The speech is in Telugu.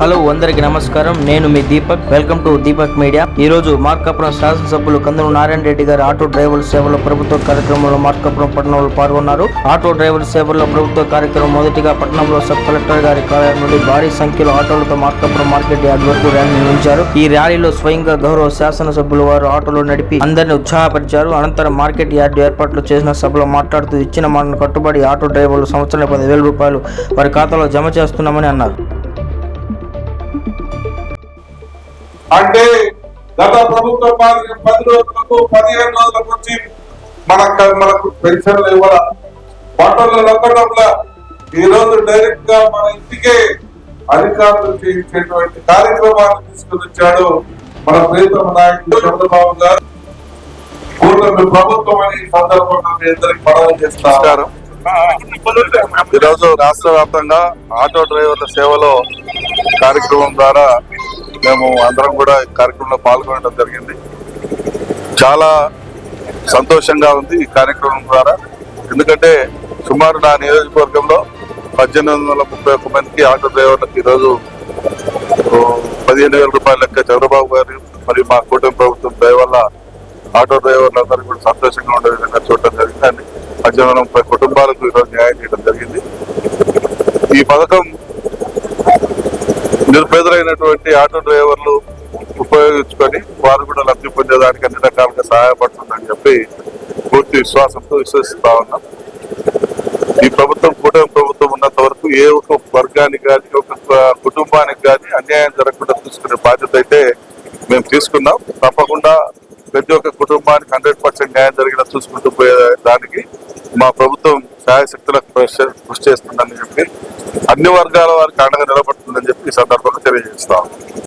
హలో అందరికి నమస్కారం. నేను మీ Deepak. Welcome to Deepak media. ఈ రోజు మార్కాపురం శాసనసభ్యులు కందులు నారాయణ రెడ్డి గారు ఆటో డ్రైవర్ల సేవల ప్రభుత్వ కార్యక్రమంలో మార్కాపురం పట్టణంలో పాల్గొన్నారు. ఆటో డ్రైవర్ల సేవల్లో ప్రభుత్వ కార్యక్రమం మొదటిగా పట్టణంలో సబ్ కలెక్టర్ గారి కార్యాలయం నుండి భారీ సంఖ్యలో ఆటోలతో మార్కాపురం మార్కెట్ యార్డ్ వరకు ర్యాలీ నిర్వహించారు. ఈ ర్యాలీలో స్వయంగా గౌరవ శాసనసభ్యులు వారు ఆటోలో నడిపి అందరిని ఉత్సాహపరిచారు. అనంతరం మార్కెట్ యార్డ్ ఏర్పాట్లు చేసిన సభలో మాట్లాడుతూ ఇచ్చిన మాటను కట్టుబడి ఆటో డ్రైవర్లు సంవత్సరానికి పదివేల రూపాయలు వారి ఖాతాలో జమ చేస్తున్నామని అన్నారు. అంటే గత ప్రభుత్వం మాదిరి పది రోజులకు పదిహేను రోజులకు వచ్చి మనకు మనకు పెన్షన్లు ఇవ్వాల? బట్టలు నొక్కడంలో ఈ రోజు డైరెక్ట్గా మన ఇంటికే అధికారులు చేయించేటువంటి కార్యక్రమాన్ని తీసుకుని వచ్చాడు మన ప్రియతమ నాయకుడు చంద్రబాబు గారు. కూటమి ప్రభుత్వం అనే ఈ సందర్భంగా మీ అందరికి మనవి చేస్తారు నమస్కారం. ఈరోజు రాష్ట్ర వ్యాప్తంగా ఆటో డ్రైవర్ల సేవలో కార్యక్రమం ద్వారా మేము అందరం కూడా కార్యక్రమంలో పాల్గొనడం జరిగింది. చాలా సంతోషంగా ఉంది ఈ కార్యక్రమం ద్వారా. ఎందుకంటే సుమారు నా నియోజకవర్గంలో పద్దెనిమిది వందల ముప్పై ఒక్క మందికి ఆటో డ్రైవర్లకు ఈరోజు పదిహేను వేల రూపాయల లెక్క చంద్రబాబు గారు మరియు మా కూటమి ప్రభుత్వం దయవల్ల వల్ల ఆటో డ్రైవర్లందరూ కూడా సంతోషంగా ఉండే విధంగా చూడటం జరిగింది అండి పద్దెనిమిది వందల ముప్పై కుటుంబాలకు ఈరోజు న్యాయం చేయడం జరిగింది. ఈ పథకం నిరుపేదలైనటువంటి ఆటో డ్రైవర్లు ఉపయోగించుకొని వారు కూడా లబ్ధి పొందేదానికి అన్ని రకాలుగా సహాయపడుతుందని చెప్పి పూర్తి విశ్వాసంతో విశ్వసిస్తా ఉన్నాం. ఈ ప్రభుత్వం కూటమి ప్రభుత్వం ఉన్నంత వరకు ఏ ఒక్క వర్గానికి కానీ ఒక కుటుంబానికి కానీ అన్యాయం జరగకుండా చూసుకునే బాధ్యత అయితే మేము తీసుకున్నాం. తప్పకుండా ప్రతి ఒక్క కుటుంబానికి హండ్రెడ్ పర్సెంట్ న్యాయం జరిగిన చూసుకుంటూ పోయే దానికి మా ప్రభుత్వం సాయశక్తులకు కృషి కృషి చేస్తుందని చెప్పి అన్ని వర్గాల వారికి అండగా నిలబడుతుందని చెప్పి ఈ సందర్భంగా తెలియజేస్తాం